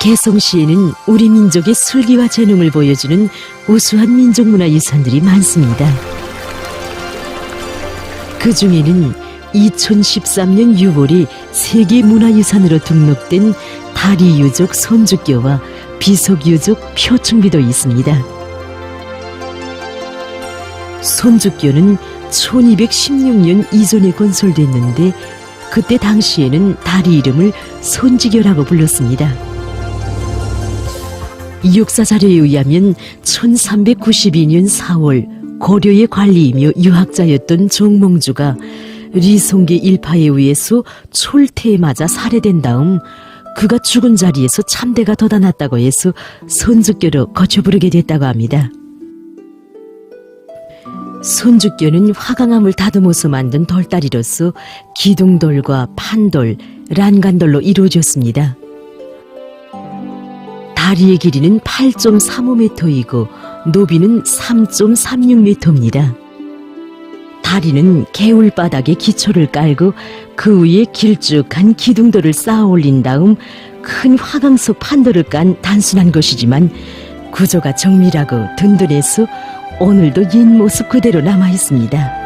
개성시에는 우리 민족의 술기와 재능을 보여주는 우수한 민족문화 유산들이 많습니다. 그 중에는 2013년 6월에 세계문화유산으로 등록된 다리 유족 손주교와 비속유족 표충비도 있습니다. 손주교는 1216년 이전에 건설됐는데 그때 당시에는 다리 이름을 손지교라고 불렀습니다. 이 역사 자료에 의하면 1392년 4월 고려의 관리이며 유학자였던 종몽주가 리송계 일파에 의해서 철퇴에 맞아 살해된 다음 그가 죽은 자리에서 참대가 돋아났다고 해서 손주교로 거쳐 부르게 됐다고 합니다. 손주교는 화강암을 다듬어서 만든 돌다리로서 기둥돌과 판돌, 란간돌로 이루어졌습니다. 다리의 길이는 8.35m이고 높이는 3.36m입니다. 다리는 개울바닥에 기초를 깔고 그 위에 길쭉한 기둥돌을 쌓아 올린 다음 큰 화강 속 판돌을 깐 단순한 것이지만 구조가 정밀하고 든든해서 오늘도 옛 모습 그대로 남아 있습니다.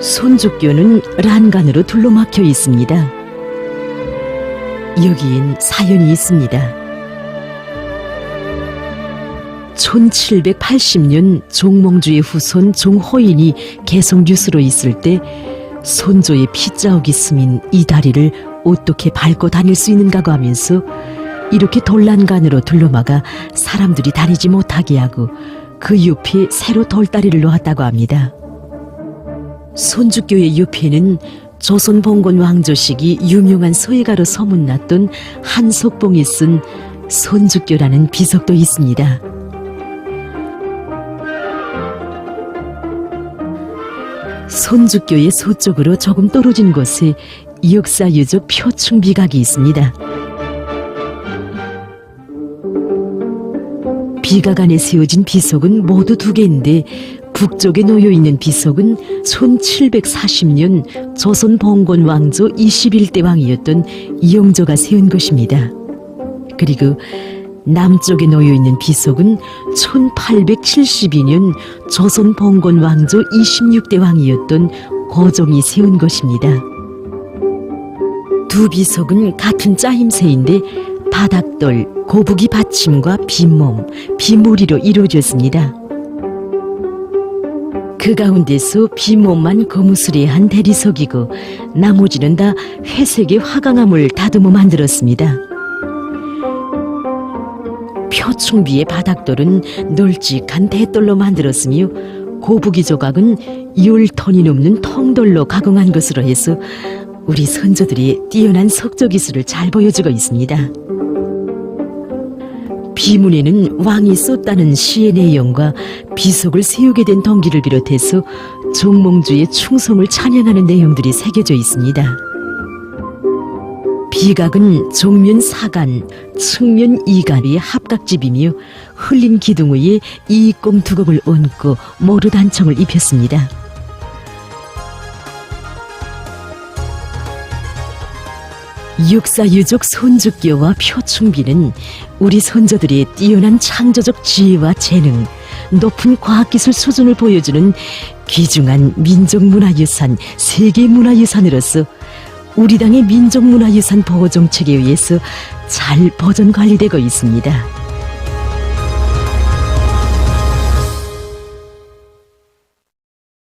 손주교는 란간으로 둘러막혀 있습니다. 여기엔 사연이 있습니다. 1780년 종몽주의 후손 종호인이 개성 뉴스로 있을 때 손조의 피자옥이 스민 이 다리를 어떻게 밟고 다닐 수 있는가고 하면서 이렇게 돌란간으로 둘러막아 사람들이 다니지 못하게 하고 그 옆에 새로 돌다리를 놓았다고 합니다. 손주교의 옆에는 조선 봉건 왕조식이 유명한 서예가로 소문났던 한석봉이 쓴 손주교라는 비석도 있습니다. 손주교의 서쪽으로 조금 떨어진 곳에 역사 유적 표충 비각이 있습니다. 비각 안에 세워진 비석은 모두 두 개인데 북쪽에 놓여 있는 비석은 1740년 조선 봉건 왕조 21대 왕이었던 이영조가 세운 것입니다. 그리고 남쪽에 놓여 있는 비석은 1872년 조선 봉건 왕조 26대 왕이었던 고종이 세운 것입니다. 두 비석은 같은 짜임새인데 바닥돌, 고부기 받침과 빈몸, 비무리로 이루어졌습니다. 그 가운데서 비몸만 거무스레한 대리석이고 나머지는 다 회색의 화강암을 다듬어 만들었습니다. 표충비의 바닥돌은 널찍한 대돌로 만들었으며 고부기 조각은 10톤이 넘는 통돌로 가공한 것으로 해서 우리 선조들이 뛰어난 석조 기술을 잘 보여주고 있습니다. 비문에는 왕이 썼다는 시의 내용과 비석을 세우게 된 동기를 비롯해서 종몽주의 충성을 찬양하는 내용들이 새겨져 있습니다. 비각은 정면 사간, 측면 이간의 합각집이며 흘린 기둥 위에 이익공 두곡을 얹고 모루 단청을 입혔습니다. 육사 유족 손주교와 표충비는 우리 선조들의 뛰어난 창조적 지혜와 재능, 높은 과학기술 수준을 보여주는 귀중한 민족문화유산, 세계문화유산으로서 우리 당의 민족문화유산 보호 정책에 의해서 잘 보존 관리되고 있습니다.